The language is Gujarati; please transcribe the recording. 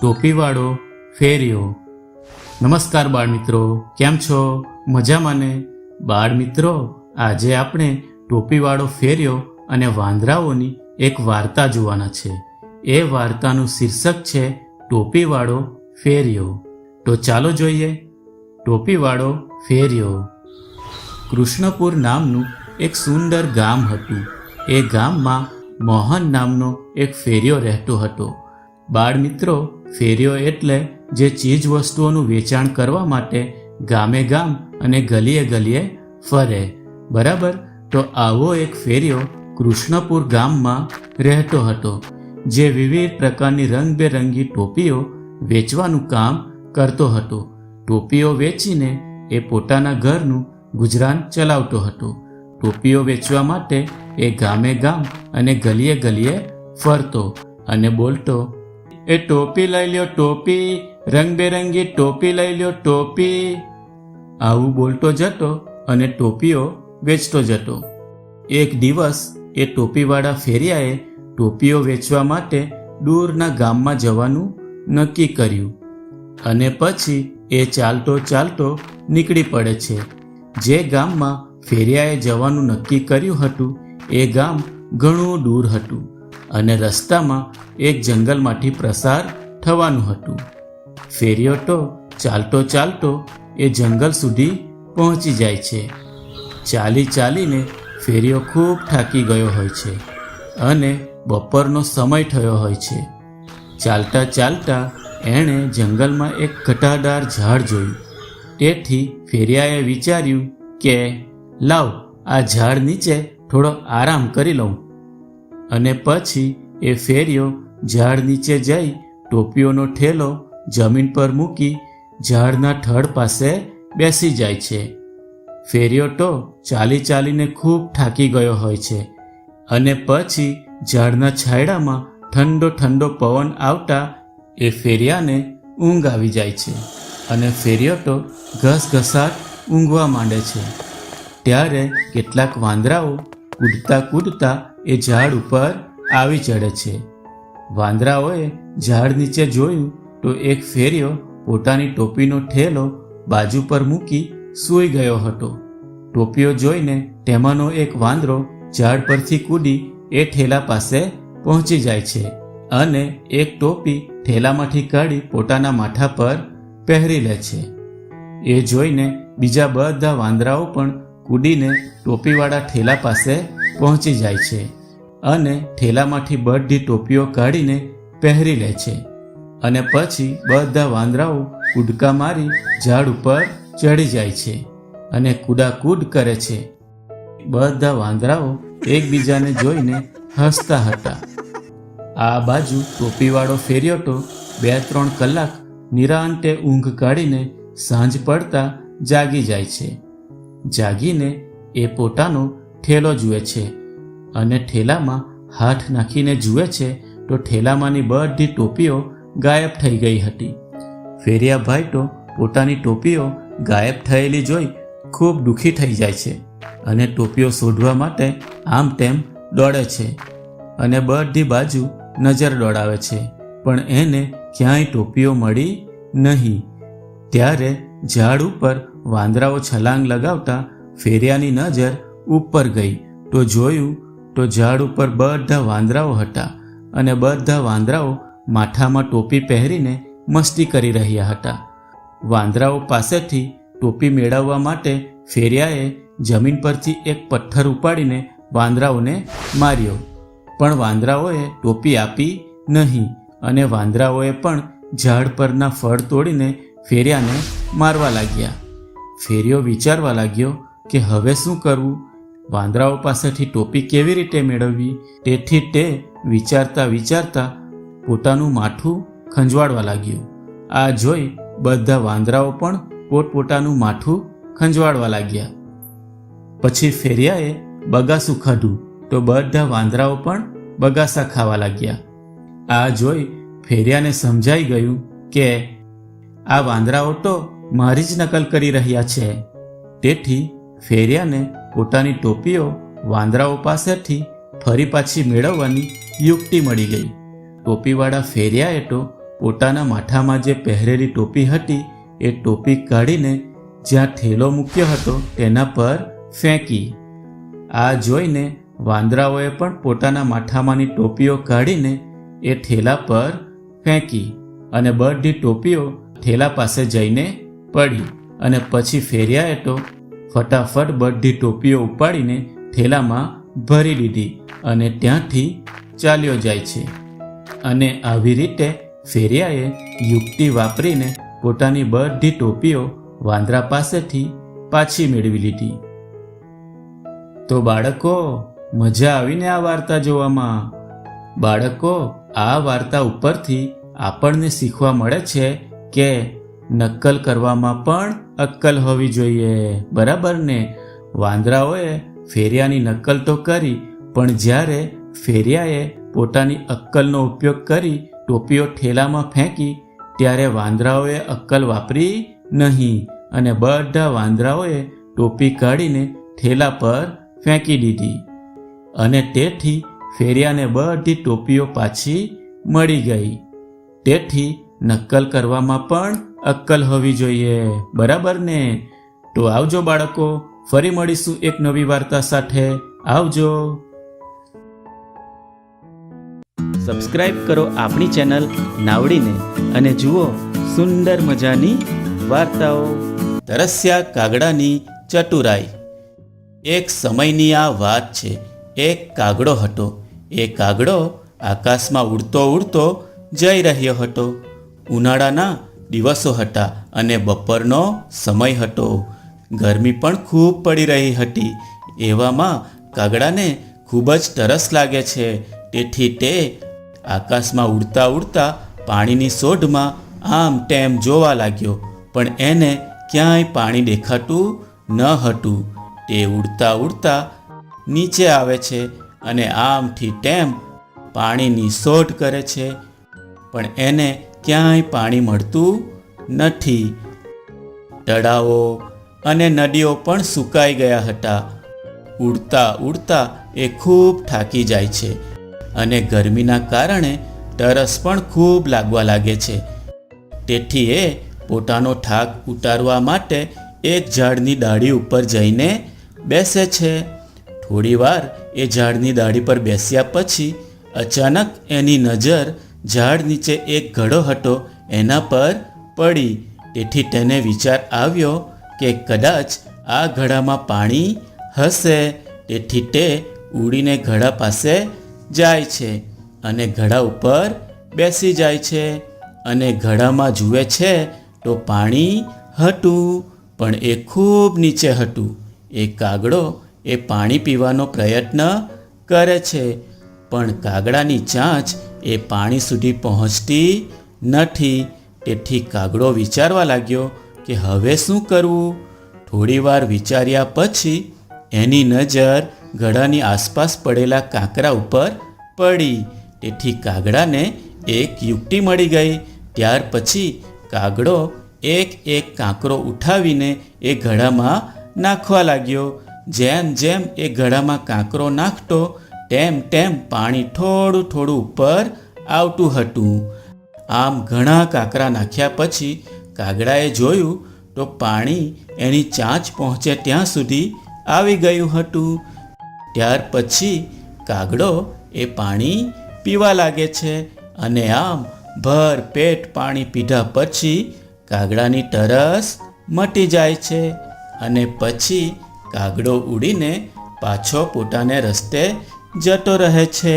ટોપીવાળો ફેરિયો નમસ્કાર બાળમિત્રો, કેમ છો? મજામાં ને? બાળમિત્રો, આજે આપણે ટોપીવાળો ફેરિયો અને વાંદરાઓની એક વાર્તા જોવાના છે. એ વાર્તાનું શીર્ષક છે, ટોપીવાળો ફેર્યો તો ચાલો જોઈએ. ટોપીવાળો ફેરિયો કૃષ્ણપુર નામનું એક સુંદર ગામ હતું. એ ગામમાં મોહન નામનો એક ફેરિયો રહેતો હતો. બાળમિત્રો ફેરિયો એટલે જે ચીજ વસ્તુઓનું વેચાણ કરવા માટે ગામે ગામ અને ગલીએ ગલીએ ફરે. બરાબર? તો આવો એક ફેરીઓ કૃષ્ણપુર ગામમાં રહેતો હતો, જે વિવિધ પ્રકારની રંગબેરંગી ટોપીઓ વેચવાનું કામ કરતો હતો. ટોપીઓ વેચીને એ પોતાના ઘરનું ગુજરાન ચલાવતો હતો. ટોપીઓ વેચવા માટે એ ગામે ગામ અને ગલીએ ગલીએ ફરતો અને બોલતો એ ટોપી લઈ લ્યો ટોપી, રંગબેરંગી ટોપી લઈ લ્યો ટોપી. આવું બોલતો જતો અને ટોપીઓ વેચતો જતો. એક દિવસ એ ટોપીવાળા ફેરિયાએ ટોપીઓ વેચવા માટે દૂરના ગામમાં જવાનું નક્કી કર્યું અને પછી એ ચાલતો ચાલતો નીકળી પડે છે. જે ગામમાં ફેરિયાએ જવાનું નક્કી કર્યું હતું, એ ગામ ઘણું દૂર હતું. અને રસ્તામાં એક જંગલમાંથી પ્રસાર થવાનું હતું. ફેરિયોટો ચાલતો ચાલતો એ જંગલ સુધી પહોંચી જાય છે. ચાલી ચાલીને ફેરિયો ખૂબ થાકી ગયો હોય છે અને બપોરનો સમય થયો હોય છે. ચાલતા ચાલતા એણે જંગલમાં એક ઘટાદાર ઝાડ જોયું. તેથી ફેરિયાએ વિચાર્યું કે, લાવ, આ ઝાડ નીચે થોડો આરામ કરી લઉં. અને પછી એ ફેરિયો ઝાડ નીચે જઈ ટોપીઓનો ઠેલો જમીન પર મૂકી ઝાડના થડ પાસે બેસી જાય છે. ફેરિયો તો ચાલી ચાલીને ખૂબ થાકી ગયો હોય છે. અને પછી ઝાડના છાંયડામાં ઠંડો ઠંડો પવન આવતા એ ફેરિયાને ઊંઘ આવી જાય છે અને ફેરિયો તો ઘસઘસાટ ઊંઘવા માંડે છે. ત્યારે કેટલાક વાંદરાઓ કૂદતા કૂદતા એ ઝાડ ઉપર આવી ચડે છે. વાંદરાઓએ ઝાડ નીચે જોયું તો એક ફેરિયો પોતાની ટોપીનો ઠેલો બાજુ પર મૂકી સૂઈ ગયો હતો. ટોપીઓ જોઈને તેમાંનો એક વાંદરો ઝાડ પરથી કૂદી એ ઠેલા પાસે પહોંચી જાય છે અને એક ટોપી ઠેલામાંથી કાઢી પોતાના માથા પર પહેરી લે છે. એ જોઈને બીજા બધા વાંદરાઓ પણ કૂદીને ટોપીવાળા ઠેલા પાસે પહોંચી જાય છે અને ઠેલામાંથી બધી ટોપીઓ કાઢીને પહેરી લે છે. અને પછી બધા વાંદરાઓ કૂદકા મારી ઝાડ ઉપર ચડી જાય છે અને કૂદાકૂદ કરે છે. બધા વાંદરાઓ એકબીજાને જોઈને હસતા હતા. આ બાજુ ટોપીવાળો ફેર્યો તો બે ત્રણ કલાક નિરાંતે ઊંઘ કાઢીને સાંજ પડતા જાગી જાય છે. જાગીને એ પોતાનો ઠેલો જુએ છે અને ઠેલામાં હાથ નાખીને જુએ છે તો ઠેલામાંની બધી ટોપીઓ ગાયબ થઈ ગઈ હતી. ફેરિયાભાઈ તો પોતાની ટોપીઓ ગાયબ થયેલી જોઈ ખૂબ દુઃખી થઈ જાય છે અને ટોપીઓ શોધવા માટે આમ તેમ દોડે છે અને બધી બાજુ નજર દોડાવે છે. પણ એને ક્યાંય ટોપીઓ મળી નહીં. ત્યારે ઝાડ ઉપર વાંદરાઓ છલાંગ લગાવતા ફેરિયાની નજર ઉપર ગઈ તો જોયું તો ઝાડ ઉપર બધા વાંદરાઓ હતા અને બધા વાંદરાઓ માથામાં ટોપી પહેરીને મસ્તી કરી રહ્યા હતા. વાંદરાઓ પાસેથી ટોપી મેળવવા માટે ફેરિયાએ જમીન પરથી એક પથ્થર ઉપાડીને વાંદરાઓને માર્યો. પણ વાંદરાઓએ ટોપી આપી નહીં અને વાંદરાઓએ પણ ઝાડ પરના ફળ તોડીને ફેરિયાને મારવા લાગ્યા. ફેરિયો વિચારવા લાગ્યો કે હવે શું કરવું? વાંદરાઓ પાસેથી ટોપી કેવી રીતે મેળવવી? તેથી તે વિચારતા વિચારતા પોતાનું માથું ખંજવાડવા લાગ્યું. આ જોઈ બધા વાંદરાઓ પણ પોતપોતાનું માથું ખંજવાડવા લાગ્યા. પછી ફેરિયાએ બગાસું ખાધું તો બધા વાંદરાઓ પણ બગાસા ખાવા લાગ્યા. આ જોઈ ફેરિયાને સમજાઈ ગયું કે આ વાંદરાઓ તો મારી જ નકલ કરી રહ્યા છે. તેથી ફેરિયાને પોતાની ટોપીઓ વાંદરાઓ પાસેથી ફરી પાછી મેળવવાની યુક્તિ મળી ગઈ. ટોપીવાળા ફેરિયાએ તો પોતાના માથામાં જે પહેરેલી ટોપી હતી, એ ટોપી કાઢીને જ્યાં ઠેલો મૂક્યો હતો, તેના પર ફેંકી. આ જોઈને વાંદરાઓએ પણ પોતાના માથામાંની ટોપીઓ કાઢીને એ ઠેલા પર ફેંકી અને બધી ટોપીઓ ઠેલા પાસે જઈને પડી. અને પછી ફેર્યાએ તો ફટાફટ બધી ટોપીઓ ઉપાડીને ઠેલામાં ભરી લીધી અને ત્યાંથી ચાલ્યો જાય છે. અને આવી રીતે ફેરિયાએ યુક્તિ વાપરીને પોતાની બધી ટોપીઓ વાંદરા પાસેથી પાછી મેળવી લીધી. તો બાળકો, મજા આવીને આ વાર્તા જોવામાં? બાળકો, આ વાર્તા ઉપરથી આપણને શીખવા મળે છે કે નક્કલ કરવામાં પણ અક્કલ હોવી જોઈએ. બરાબર ને? વાંદરાઓએ ફેરિયાની નક્કલ તો કરી, પણ જ્યારે ફેરિયાએ પોતાની અક્કલનો ઉપયોગ કરી, ટોપીઓ ઠેલામાં ફેંકી, ત્યારે વાંદરાઓએ અક્કલ વાપરી નહીં અને બધા વાંદરાઓએ ટોપી કાઢીને ઠેલા પર ફેંકી દીધી. અને તેથી ફેરિયાને બધી ટોપીઓ પાછી મળી ગઈ. તેથી નક્કલ કરવામાં પણ અક્કલ હોવી જોઈએ. બરાબર ને? તો આવજો બાળકો ફરી મળીશું એક નવી વાર્તા સાથે. આવજો. સબસ્ક્રાઇબ કરો આપણી ચેનલ નાવડીને અને જુઓ સુંદર મજાની વાર્તાઓ. તરસ્યા કાગડાની ચતુરાઈ. એક સમયની આ વાત છે એક કાગડો હતો. એ કાગડો આકાશમાં ઉડતો ઉડતો જઈ રહ્યો હતો. ઉનાળાના દિવસો હતા અને બપોરનો સમય હતો. ગરમી પણ ખૂબ પડી રહી હતી. એવામાં કાગડાને ખૂબ જ તરસ લાગે છે. તેથી તે આકાશમાં ઉડતા ઉડતા પાણીની શોધમાં આમ તેમ જોવા લાગ્યો. પણ એને ક્યાંય પાણી દેખાતું ન હતું. તે ઉડતા ઉડતા નીચે આવે છે અને આમથી તેમ પાણીની શોધ કરે છે. પણ એને ક્યાંય પાણી મળતું નથી. તળાવો અને નદીઓ પણ સુકાઈ ગયા હતા. ઉડતા ઉડતા એ ખૂબ થાકી જાય છે અને ગરમીના કારણે તરસ પણ ખૂબ લાગવા લાગે છે. તેથી એ પોતાનો થાક ઉતારવા માટે એક ઝાડની ડાળી ઉપર જઈને બેસે છે. થોડીવાર એ ઝાડની ડાળી પર બેસ્યા પછી અચાનક એની નજર ઝાડ નીચે એક ઘડો હતો, એના પર પડી. તેથી તેને વિચાર આવ્યો કે કદાચ આ ઘડામાં પાણી હશે. તેથી તે ઉડીને ઘડા પાસે જાય છે અને ઘડા ઉપર બેસી જાય છે અને ઘડામાં જુએ છે તો પાણી હતું, પણ એ ખૂબ નીચે હતું. એ કાગડો એ પાણી પીવાનો પ્રયત્ન કરે છે, પણ કાગડાની ચાંચ એ પાણી સુધી પહોંચતી નથી. તેથી કાગડો વિચારવા લાગ્યો કે હવે શું કરવું? થોડીવાર વિચાર્યા પછી એની નજર ઘડાની આસપાસ પડેલા કાંકરા ઉપર પડી. તેથી કાગડાને એક યુક્તિ મળી ગઈ. ત્યાર પછી કાગડો એક એક કાંકરો ઉઠાવીને એ ઘડામાં નાખવા લાગ્યો. જેમ જેમ એ ઘડામાં કાંકરો નાખતો તેમ તેમ પાણી થોડું થોડું ઉપર આવતું હતું. આમ ઘણા કાંકરા નાખ્યા પછી કાગડાએ જોયું તો પાણી એની ચાંચ પહોંચે ત્યાં સુધી આવી ગયું હતું. ત્યાર પછી કાગડો એ પાણી પીવા લાગે છે અને આમ ભર પેટ પાણી પીધા પછી કાગડાની તરસ મટી જાય છે અને પછી કાગડો ઉડીને પાછો પોતાને રસ્તે જતો રહે છે.